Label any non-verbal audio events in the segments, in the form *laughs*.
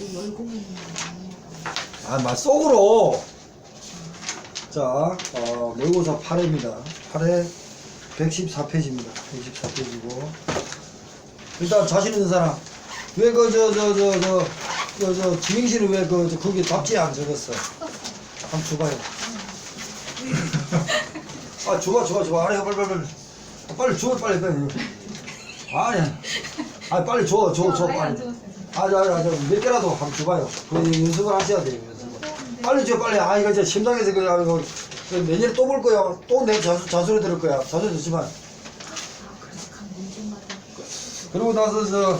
그 열고민 아, 말 속으로. 자, 어, 모의고사 8회입니다. 8회 114페이지입니다. 114페이지고. 일단 자신 있는 사람. 왜 그, 저, 저, 저, 저, 저, 저, 지명씨는 왜 그, 저, 거기 답지 안 적었어? 한번 줘봐요. *laughs* 아, 줘봐, 줘봐, 줘봐. 아니, 빨리, 빨리, 빨리. 아, 빨리 줘, 빨리, 빨리. 아니. 아, 빨리 줘, 줘, 줘, 빨리. 아, 자, 자, 자, 몇 개라도 한번 줘봐요. 그 연습을 하셔야 돼요, 연습을. 빨리 줘, 빨리. 아, 이거 저 심장에서 그, 아, 이거, 그 내년에 또 볼 거야. 또 내 자수, 자수를 들을 거야. 자수 듣지만. 그리고 나서 저,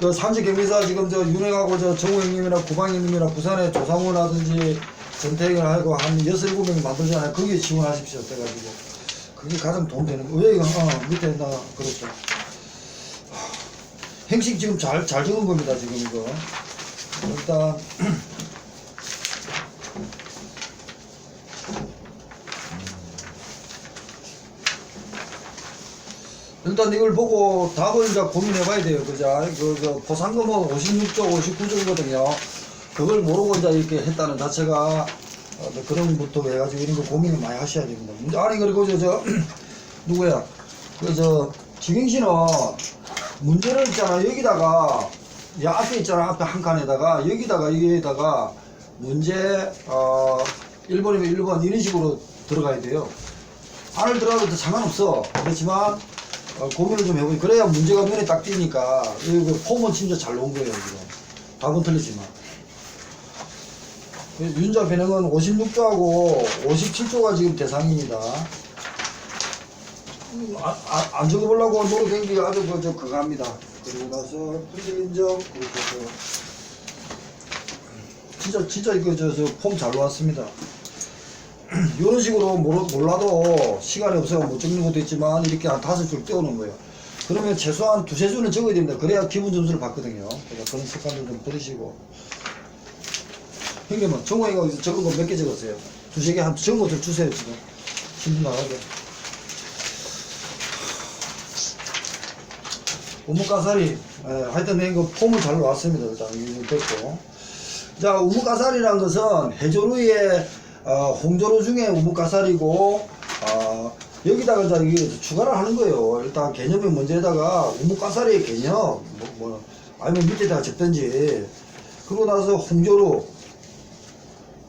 그 산지 경비사 지금 저 윤핵하고 저 정우 형님이나 구방 형님이나 부산에 조상우라든지 전태경을 하고 한 여섯 일곱 명 만들잖아요. 거기에 지원하십시오. 돼가지고. 그게 가장 돈 되는 거. 왜 이거, 어, 밑에 나, 그렇죠. 행식 지금 잘, 잘 적은 겁니다. 지금 이거. 일단, *clears throat* 일단 이걸 보고 답을 이제 고민해 봐야 돼요. 그죠? 그, 그, 보상금은 56조, 59조거든요. 그걸 모르고 이제 이렇게 했다는 자체가, 어, 뭐 그런 부터 해가지고 이런 거 고민을 많이 하셔야 됩니다. 아니, 그리고 저, 저, *clears throat* 누구야? 그, 저, 지경 씨는 문제를 있잖아. 여기다가, 야, 앞에 있잖아. 앞에 한 칸에다가, 여기다가, 여기에다가, 문제, 어, 1번이면 1번, 이런 식으로 들어가야 돼요. 안을 들어가도 상관없어. 그렇지만, 어, 고민을 좀 해보니 그래야 문제가 눈에 딱 띄니까 이거 폼은 진짜 잘 놓은 거예요 지금 답은 틀리지만 그 윤자 변형은 56조하고 57조가 지금 대상입니다 음, 아, 아, 안 적어보려고 노력한 게 아주 그저 그거 합니다 그리고 나서 분질 인정 그리고 저 진짜 진짜 이거 저저폼 잘 놓았습니다 *clears throat* 이런 식으로 몰라도 시간이 없어서 못 적는 것도 있지만 이렇게 한 다섯 줄 떼어놓은 거예요. 그러면 최소한 두세 줄은 적어야 됩니다. 그래야 기본 점수를 받거든요. 그러니까 그런 습관들 좀 들이시고. 형님은 정호이가 적은 거 몇 개 적었어요? 두세 개 한 적은 것들 주세요, 지금. 신분 나가게. 우뭇가사리, 예, 하여튼 이거 폼을 잘 놓았습니다. 일단 이거 됐고. 자, 우뭇가사리란 것은 해조류의 어, 홍조류 중에 우뭇가사리고 어, 여기다가 이제 이게 추가를 하는 거예요. 일단 개념의 문제에다가 우뭇가사리의 개념 뭐, 뭐 아니면 밑에다가 적든지 그러고 나서 홍조류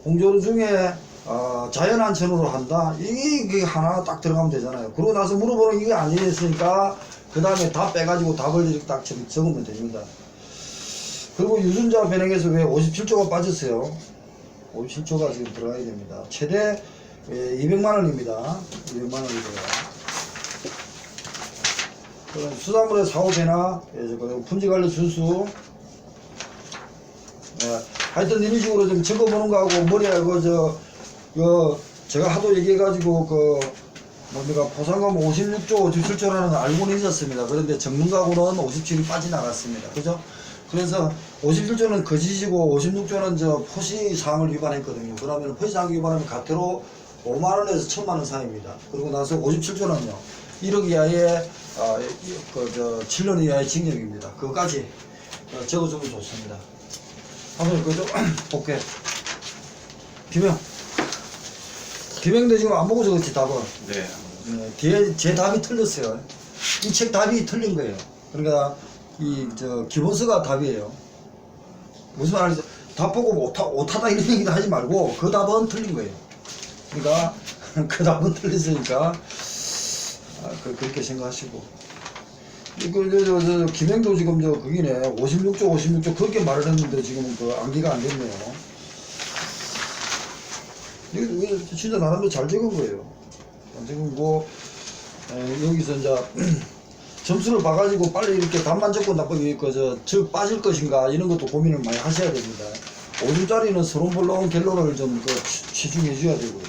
홍조류 중에 어, 자연안천으로 한다. 이게, 하나 딱 들어가면 되잖아요. 그러고 나서 물어보는 이게 아니었으니까 그 다음에 다 빼가지고 답을 이렇게 딱 적- 적으면 됩니다. 그리고 유전자 변형에서 왜 57조가 빠졌어요? 57조가 지금 들어가야 됩니다. 최대 예, 200만 원입니다. 200만 원이고요. 그럼 수산물의 사업이나 예, 저, 품질관리 준수 예, 하여튼 이런 식으로 좀 적어보는 거하고 머리에 그저 그 제가 하도 얘기해가지고 그 뭡니까 보상금 56조 57조라는 걸 알고는 있었습니다. 그런데 전문가하고는 57이 빠져나갔습니다. 그죠? 그래서 57조는 거짓이고 56조는 저 포시 사항을 위반했거든요. 그러면 포시 사항 위반하면 가태로 5만 원에서 1천만 원 사이입니다. 그리고 나서 57조는요. 1억 이하의 어, 그 저 7년 이하의 징역입니다. 그거까지 어, 적어주면 좋습니다. 한번 그좀 볼게. 김영. 김영도 지금 안 보고 적었지 답은. 네. 네, 뒤에 제 답이 틀렸어요. 이 책 답이 틀린 거예요. 그러니까 이 저 기본서가 답이에요. 무슨 말인지 답 보고 오타 오타다 이런 얘기도 하지 말고 그 답은 틀린 거예요. 그러니까 *laughs* 그 답은 틀렸으니까 아, 그, 그렇게 생각하시고. 이거 저, 저, 저 김행도 지금 저 그기네 56조 56조 그렇게 말을 했는데 지금 그 암기가 안 됐네요. 이거 진짜 나름대로 잘 적은 거예요. 잘 적은 거 에, 여기서 이제 *clears throat* 점수를 봐가지고 빨리 이렇게 답만 적고 나쁘게 그저 즉 빠질 것인가 이런 것도 고민을 많이 하셔야 됩니다. 5줄짜리는 서론볼로운 갤러를 좀 그 치중해 줘야 되고요.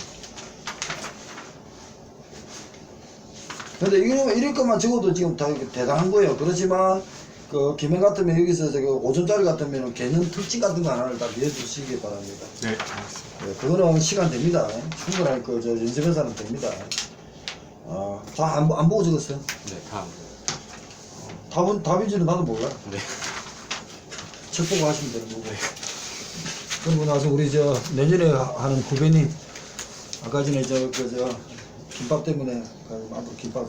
근데 이런, 이런 것만 적어도 지금 다 대단한 거예요. 그렇지만, 그, 김행 같으면 여기서 저기 5점짜리 같으면 개념 특징 같은 거 하나를 다 이해주시기 바랍니다. 네, 알겠습니다. 네, 그거는 시간 됩니다. 충분히 그, 저, 연습해서는 됩니다. 어, 다 안, 안 보고 적었어요. 네, 다음. 답은, 답인지는 나도 몰라. 네. 척보고 하시면 되는 거고. 그러고 나서 우리 저 내년에 하는 후배님 아까 전에 저그저 김밥 때문에 그 앞으로 김밥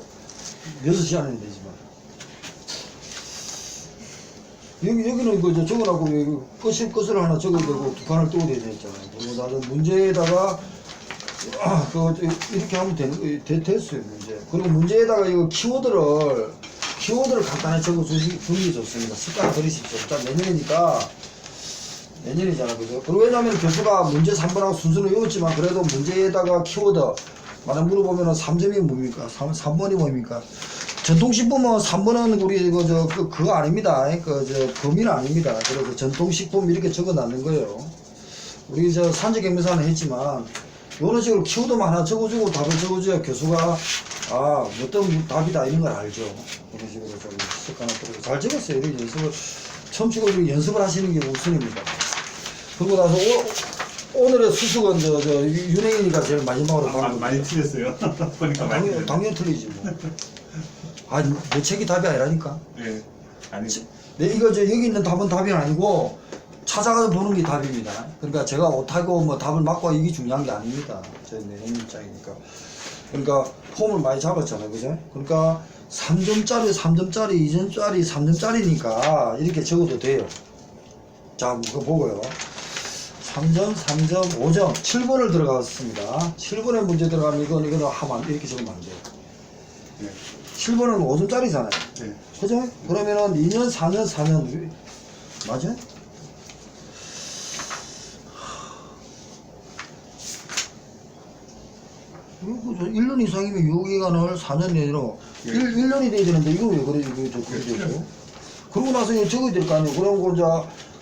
6시 안에 되지만 여기 여기는 그저 적어놓고 여기 끝을 끝을 하나 적어야 되고 두 칸을 떼어야 되잖아요. 그리고 나서 문제에다가 아, 그 이렇게 하면 되는 거 되, 됐어요 문제. 그리고 문제에다가 이거 키워드를 키워드를 간단히 적어 주시, 주는 게 좋습니다. 습관 들이십시오. 일단 내년이니까 내년이잖아 그죠? 그리고 왜냐면 교수가 문제 3번하고 순서는 외웠지만 그래도 문제에다가 키워드 만약 물어보면은 3점이 뭡니까? 3, 3번이 뭡니까? 전통식품은 3번은 우리 이거 저 그, 그거 아닙니다. 그 저 범인 아닙니다. 그래서 전통식품 이렇게 적어 놨는 거예요. 우리 저 산지경매사는 했지만 이런 식으로 키워드만 하나 적어주고 답을 적어줘야 교수가 아 어떤 답이다 이런 걸 알죠. 이런 식으로 좀 습관을 들고 잘 적었어요. 이렇게 연습을 처음 치고 이렇게 연습을 하시는 게 우선입니다. 그리고 나서 오, 오늘의 수식은 저, 저 윤행이니까 제일 마지막으로 아, 많이 틀렸어요. *laughs* 보니까 많이. 당연히 틀리지 뭐. 아, 내 책이 답이 아니라니까. 네. 아니, 네, 이거 저 여기 있는 답은 답이 아니고 찾아가서 보는 게 답입니다. 그러니까 제가 못하고 뭐 답을 맞고 이게 중요한 게 아닙니다. 제 내용 입장이니까. 그러니까 폼을 많이 잡았잖아요. 그죠? 그러니까 3점짜리, 3점짜리, 2점짜리, 3점짜리니까 이렇게 적어도 돼요. 자, 그거 보고요. 3점, 3점, 5점, 7번을 들어갔습니다. 7번에 문제 들어가면 이건, 이거는 하면 안, 이렇게 적으면 안 돼요. 네. 7번은 5점짜리잖아요. 네. 그죠? 그러면은 2년, 4년, 4년 맞아? 이거 저 1년 이상이면 유효기간을 4년 내로 예. 1, 1년이 돼야 되는데 이거 왜 그래 이거 저 예, 되고 그러고 나서 이거 적어야 될 거 아니에요 그럼 그 이제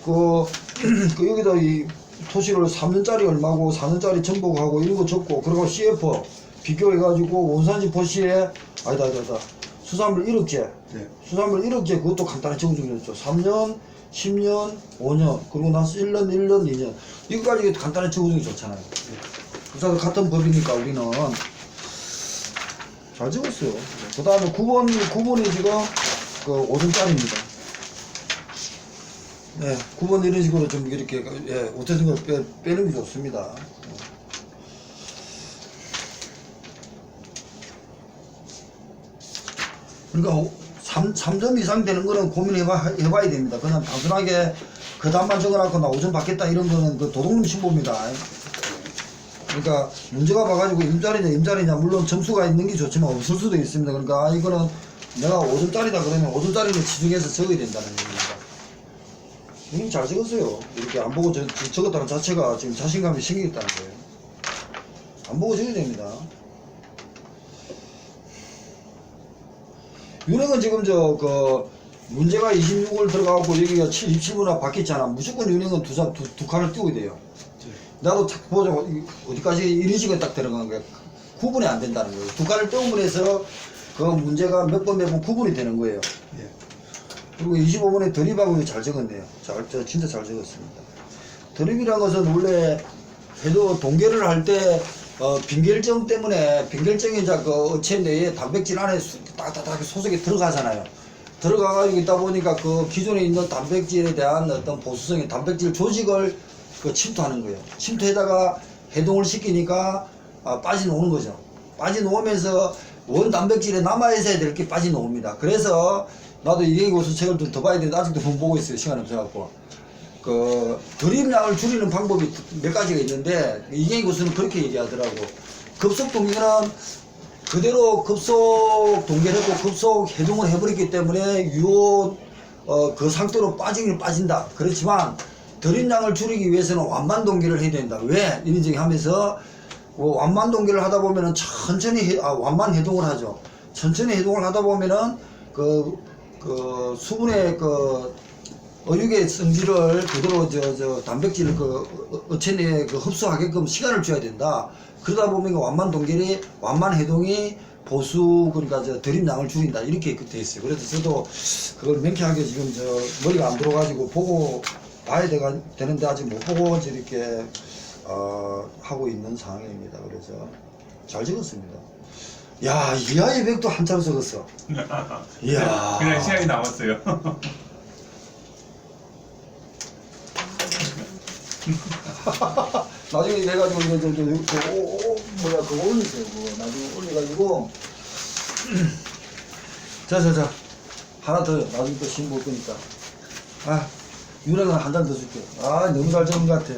그, *clears throat* 그 여기다 이 토시를 3년짜리 얼마고 4년짜리 전복하고 이런 거 적고 그리고 CF 비교해가지고 원산지 포시에 아니다 아니다 아니다. 수산물 1억제 네. 수산물 1억제 그것도 간단히 적어주면 되죠. 3년 10년 5년. 그리고 나서 1년 1년 2년. 이거까지 간단히 적어주는 게 좋잖아요. 그래서 같은 법이니까 우리는 잘 적었어요. 그 다음에 9번 9번이 지금 그 5점짜리입니다. 네, 9번 이런 식으로 좀 이렇게 예, 걸 빼, 빼는 게 좋습니다. 그러니까 3, 3점 이상 되는 거는 고민해봐, 해봐야 됩니다. 그냥 단순하게 그 답만 적어놓고 나 5점 받겠다 이런 거는 그 도둑놈 신보입니다. 그러니까 문제가 봐가지고 임자리냐 임자리냐 물론 점수가 있는 게 좋지만 없을 수도 있습니다. 그러니까 아, 이거는 내가 5점짜리다 그러면 5점짜리는 지중해서 적어야 된다는 얘기입니다. 이미 잘 적었어요. 이렇게 안 보고 저, 저- 적었다는 자체가 지금 자신감이 생기겠다는 거예요. 안 보고 적어야 됩니다. 윤핵은 지금 저, 그, 문제가 26을 들어가고 여기가 7, 27분나 바뀌었잖아. 무조건 윤핵은 두, 자- 두, 두 칸을 띄워야 돼요. 나도 탁 보자. 이- 어디까지 이런 식으로 딱 들어간 거야. 구분이 안 된다는 거예요. 두 칸을 떼우면 해서 그 문제가 몇 번 몇 번 구분이 되는 거예요. 예. 그리고 25번에 드립하고 잘 적었네요. 잘, 저 진짜 잘 적었습니다. 드립이란 것은 원래 해도 동계를 할때 어, 빈결정 때문에 빈결정이 이제 그 어체 내에 단백질 안에 수- 딱딱딱 소속에 들어가잖아요. 들어가가지고 있다 보니까 그 기존에 있는 단백질에 대한 어떤 보수성의 단백질 조직을 그 침투하는 거예요. 침투에다가 해동을 시키니까 아, 빠져나오는 거죠. 빠져나오면서 원 단백질에 남아있어야 될 게 빠져나옵니다. 그래서 나도 교수 책을 좀 더 봐야 되는데 아직도 못 보고 있어요. 시간 없어갖고. 그 드림량을 줄이는 방법이 몇 가지가 있는데 이경희 교수는 그렇게 얘기하더라고. 급속 동기는 그대로 급속 동계를 했고 급속 해동을 해버렸기 때문에 유효 어, 그 상태로 빠지긴 빠진다. 그렇지만 드림량을 줄이기 위해서는 완만 동기를 해야 된다. 왜? 이런 얘기 하면서 어, 완만 동기를 하다 보면은 천천히 해, 아, 완만 해동을 하죠. 천천히 해동을 하다 보면은 그, 그 수분의 그 어육의 성질을 그대로 저, 저 단백질을 그 어- 어체 내에 그 흡수하게끔 시간을 줘야 된다. 그러다 보면 그 완만 동결이 완만 해동이 보수 그러니까 저 드림량을 줄인다 이렇게 돼 있어요. 그래서 저도 그걸 명쾌하게 지금 저 머리가 안 들어가지고 보고 봐야 되가, 되는데 아직 못 보고 이렇게 어, 하고 있는 상황입니다. 그래서 잘 적었습니다. 야 이하의 백도 한참 적었어. *laughs* 이야. 그냥 시간이 남았어요. *laughs* *laughs* 나중에 이거 해가지고 이거 저, 저, 저, 오, 오, 뭐야 그거 올리세요 그거. 나중에 올려가지고. *clears throat* 자자자. 하나 더 나중에 또 신고 올 거니까. 아 유랑은 한잔 더 줄게 아 너무 잘 적은 것 같아.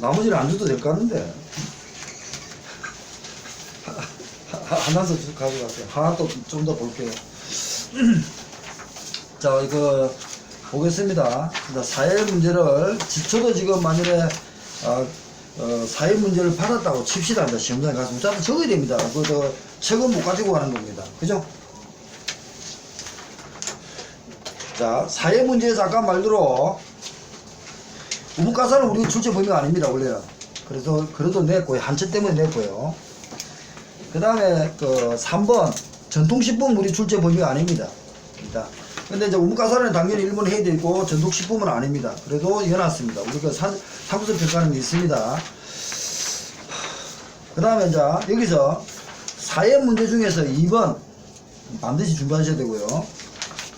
나머지는 안 줘도 될 것 같은데. 하나 더 주- 가져가세요. 하나 또 좀 더 볼게요. *clears throat* 자 이거 보겠습니다 자, 사회 문제를 지초도 지금 만일에 아, 어, 사회 문제를 받았다고 칩시다 시험장에 가서 문자도 적어야 됩니다 그저 책은 못 가지고 가는 겁니다 그죠? 자, 사회 문제에서 아까 말대로 우붓가사는 우리 출제 범위가 아닙니다, 원래는. 그래서, 그래도 냈고요. 한채 때문에 냈고요. 그 다음에, 그, 3번, 전통식품 우리 출제 범위가 아닙니다. 일단. 근데 이제 우붓가사는 당연히 1번 해야 되고, 전통식품은 아닙니다. 그래도 이어놨습니다. 우리가 산, 상부서 평가는 있습니다. 그 다음에 이제, 여기서 사회 문제 중에서 2번 반드시 준비하셔야 되고요.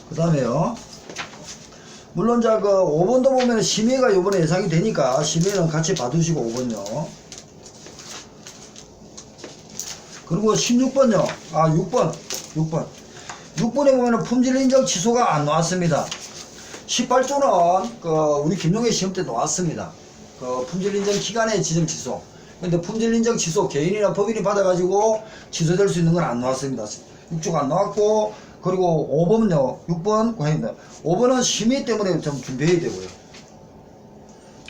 그 다음에요. 물론 자, 그 5번도 보면 심의가 요번에 예상이 되니까 심의는 같이 봐두시고 5번요. 그리고 16번요. 아, 6번. 6번. 6번에 보면 품질 인정 취소가 안 나왔습니다. 18조는 그 우리 김용의 시험 때 나왔습니다. 그 품질 인정 기간의 지정 취소. 근데 품질 인정 취소 개인이나 법인이 받아가지고 취소될 수 있는 건 안 나왔습니다. 6조가 안 나왔고 그리고 5번은요. 6번 과입니다. 5번은 심의 때문에 좀 준비해야 되고요.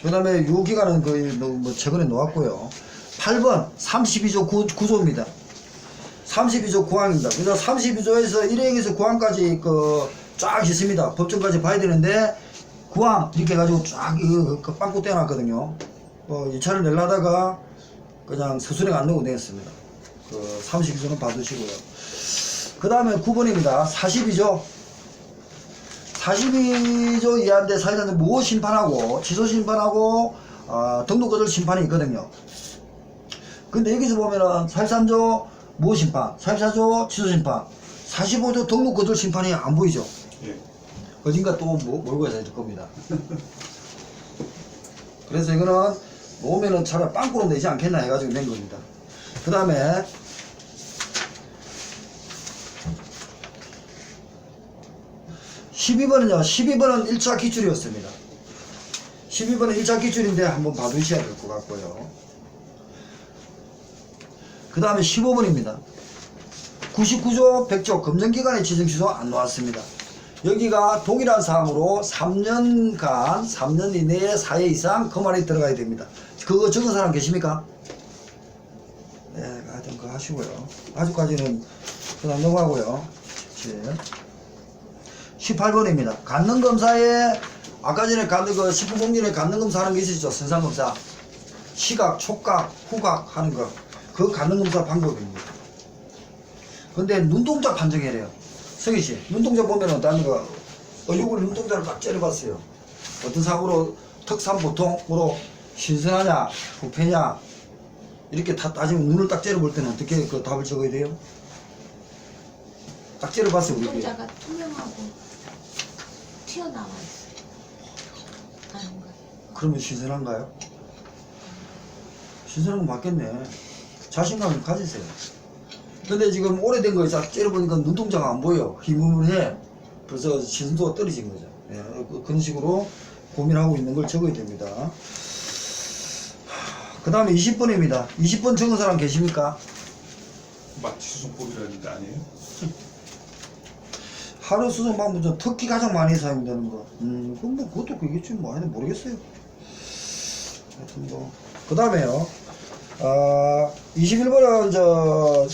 그 다음에 요 기간은 거의 뭐, 뭐 최근에 놓았고요. 8번 32조 9, 9조입니다. 32조 9항입니다. 그래서 32조에서 1행에서 9항까지 그 쫙 있습니다. 법정까지 봐야 되는데 9항 이렇게 해가지고 쫙 이거 그 빵꾸 떼어놨거든요. 어, 2차를 내려다가 그냥 서술행 안 넣고 냈습니다. 그 32조는 봐두시고요. 그 다음에 9번입니다. 42조. 42조 이하인데 사실은 무호 심판하고 취소 심판하고 어, 등록 거절 심판이 있거든요. 근데 여기서 보면은 43조 무호 심판, 44조 취소 심판, 45조 등록 거절 심판이 안 보이죠. 예. 어딘가 또 뭐- 몰고 가야 될 겁니다. *laughs* 그래서 이거는 놓으면은 차라리 빵꾸로 내지 않겠나 해가지고 낸 겁니다. 그 다음에 (12번은요) (12번은) 1차 기출이었습니다. 12번은 1차 기출인데 한번 봐두셔야 될 것 같고요. 그 다음에 15번입니다. 99조 100조 검정기관의 지정취소 안 나왔습니다. 여기가 동일한 사항으로 3년간 3년 이내에 4회 이상 거만이 들어가야 됩니다. 그거 적은 사람 계십니까? 네, 하여튼 그거 하시고요. 아직까지는 그냥 넘어가고요. 18번입니다. 간능검사에 아까 전에 간능 그 식품공진에 간능검사 하는 게 있으시죠? 선상검사. 시각, 촉각, 후각 하는 거. 그 간능검사 방법입니다. 근데 눈동자 판정해야 돼요. 성희 씨, 눈동자 보면은 다른 거, 얼굴 눈동자를 딱 째려봤어요. 어떤 사고로 특산 보통으로 신선하냐, 부패냐, 이렇게 다 따지면 눈을 딱 째려볼 때는 어떻게 그 답을 적어야 돼요? 딱 째려봤어요, 우리. 눈동자가 투명하고 튀어나와 있어요. 그러면 신선한가요? 신선한 건 맞겠네. 자신감을 가지세요. 근데 지금 오래된 거에 딱 째려보니까 눈동자가 안 보여. 희문해. 벌써 신선도가 떨어진 거죠. 예, 그- 그런 식으로 고민하고 있는 걸 적어야 됩니다. 그 다음에 20번입니다. 20번 적은 사람 계십니까? 마취 수송법이라는 게 아니에요? *laughs* 하루 수송 방법 특히 가장 많이 사용되는 거. 음, 그럼 뭐 그것도 그겠지 뭐 하여튼 모르겠어요. 하여튼 뭐. 그 다음에요. 아, 21번은 저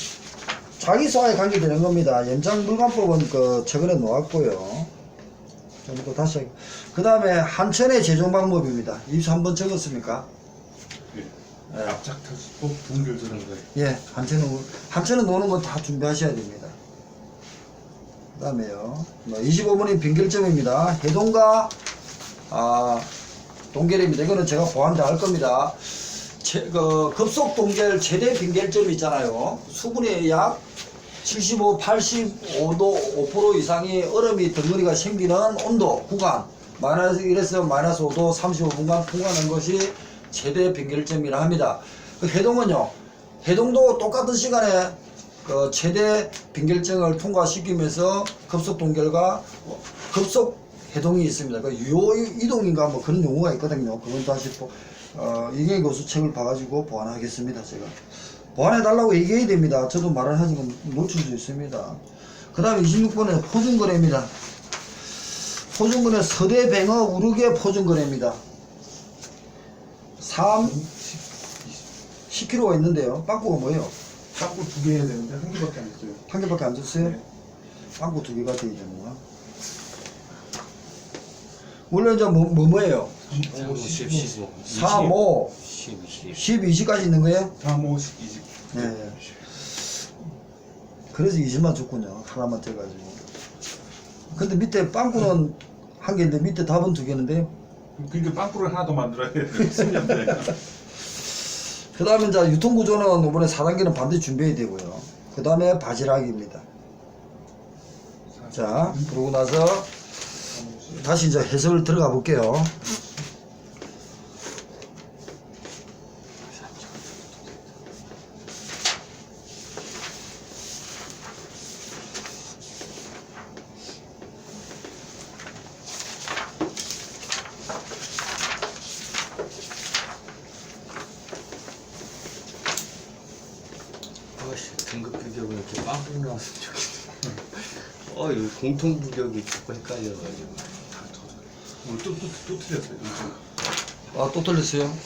자기소와에 관계되는 겁니다. 연장물관법은 그 최근에 놓았고요. 좀또 다시. 그 다음에 한천의 제종 방법입니다. 23번 적었습니까? 예. 예. 압착탈수법 거예요. 예, 한천은, 한천은 노는 건 다 준비하셔야 됩니다. 그 다음에요. 25번이 빈결점입니다. 해동과, 아, 동결입니다. 이거는 제가 보안대 할 겁니다. 체, 그, 급속 동결 최대 빈결점 있잖아요. 수분이 약 75, 85도 5% 이상의 얼음이 덩어리가 생기는 온도, 구간. 마이너스 1에서 마이너스 5도 35분간 통과하는 것이 최대 빙결점이라 합니다. 그 해동은요, 해동도 똑같은 시간에 그 최대 빙결점을 통과시키면서 급속 동결과 급속 해동이 있습니다. 그 유효 이동인가 뭐 그런 용어가 있거든요. 그건 다시 또 어, 이게 교수 책을 봐가지고 보완하겠습니다. 제가 보완해 달라고 얘기해야 됩니다. 저도 말을 하니까 놓칠 수 있습니다. 그 다음에 26번에 포준거래입니다. 포준거래 서대 뱅어 우르게 포준거래입니다. 3, 10kg가 있는데요. 빵꾸가 뭐예요? 짝꿍 두개 해야 되는데 한 개밖에 안 했어요. 한 개밖에 안 줬어요? 네. 빵꾸 두 개가 돼야 되는구 이제 뭐, 뭐 뭐예요? 3, 5, 10, 15, 15, 3, 5, 10, 20. 10, 20까지 있는 거예요? 3, 5, 10, 20. 네. 네. 그래서 20만 줬군요. 하나만 떼가지고. 근데 밑에 빵꾸는 한 개인데 밑에 답은 두 개인데요. 그러니까 빵꾸를 하나 더 만들어야 돼요. 10년 돼. 그 다음에 이제 유통구조는 이번에 4단계는 반드시 준비해야 되고요. 그 다음에 바지락입니다. 자, 그러고 나서 다시 이제 해석을 들어가 볼게요. 등급 규격은 이렇게 빵빵 나왔으면 좋겠어. *laughs* 어, 이 공통 규격이 자꾸 헷갈려가지고. 또, 또, 또 틀렸어요. 아, 또 틀렸어요?